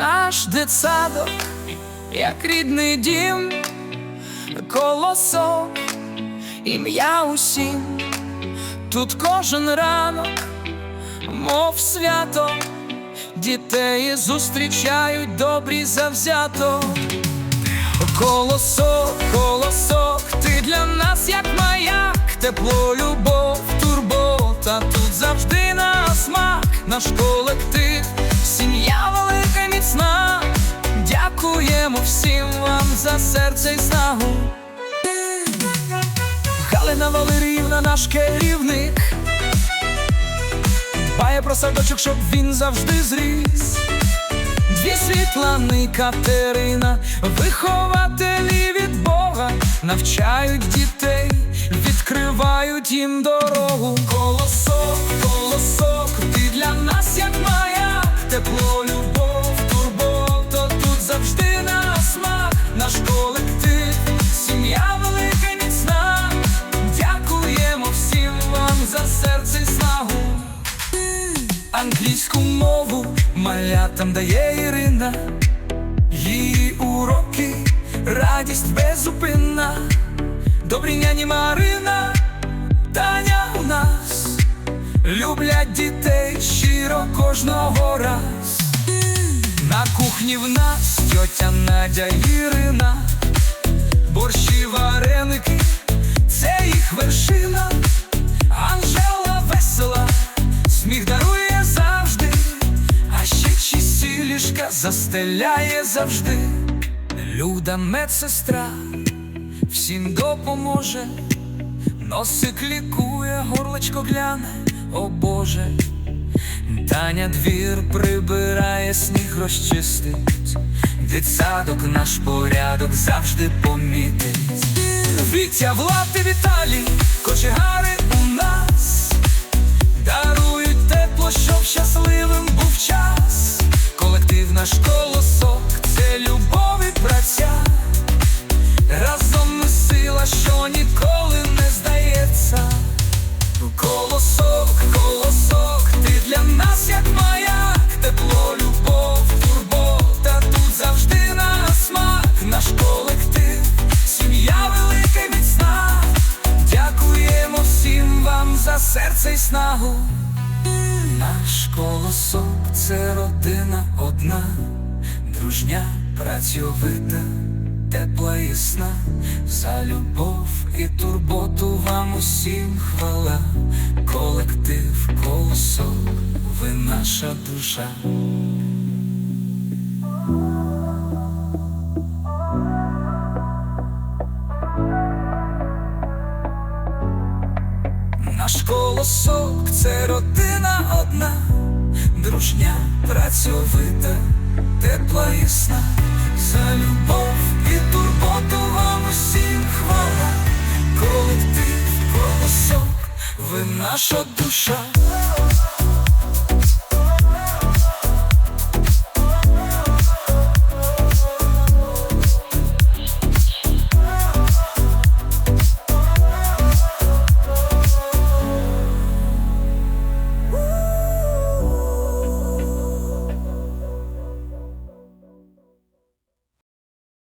наш дитсадок, як рідний дім, колосок, ім'я усім, тут кожен ранок, мов свято, дітей зустрічають добрі завзято. Колосок, колосок, ти для нас як маяк, тепло, любов, турбота, тут завжди на смак, наш колектив, всім вам за серце й снагу. Галина Валеріївна, наш керівник, дбає про садочок, щоб він завжди зріс. Дві Світлани Катерина, вихователі від Бога, навчають дітей, відкривають їм дорогу. Колосок, колосок, ти для нас як маяк, тепло, Англійську мову. Малятам дає Ірина, її уроки, радість безупинна, добрі няні Марина, Таня у нас. Люблять дітей щиро кожного раз. На кухні в нас тьотя Надя Ірина, борщі вареники, застеляє завжди. Люда медсестра всім допоможе, носик лікує, горлечко гляне, о Боже. Таня двір прибирає, сніг розчистить, дитсадок наш порядок завжди помітить. Вітя, Влад і Віталій, кочегари серце й снагу. Наш колосок це родина одна, дружня, працьовита, тепла і сна, за любов і турботу вам усім хвала, колектив, колосок, ви наша душа. Наш колосок це родина одна, дружня, працьовита, тепла існа, за любов і турботу вам усім хвала, колектив, колосок, ви наша душа.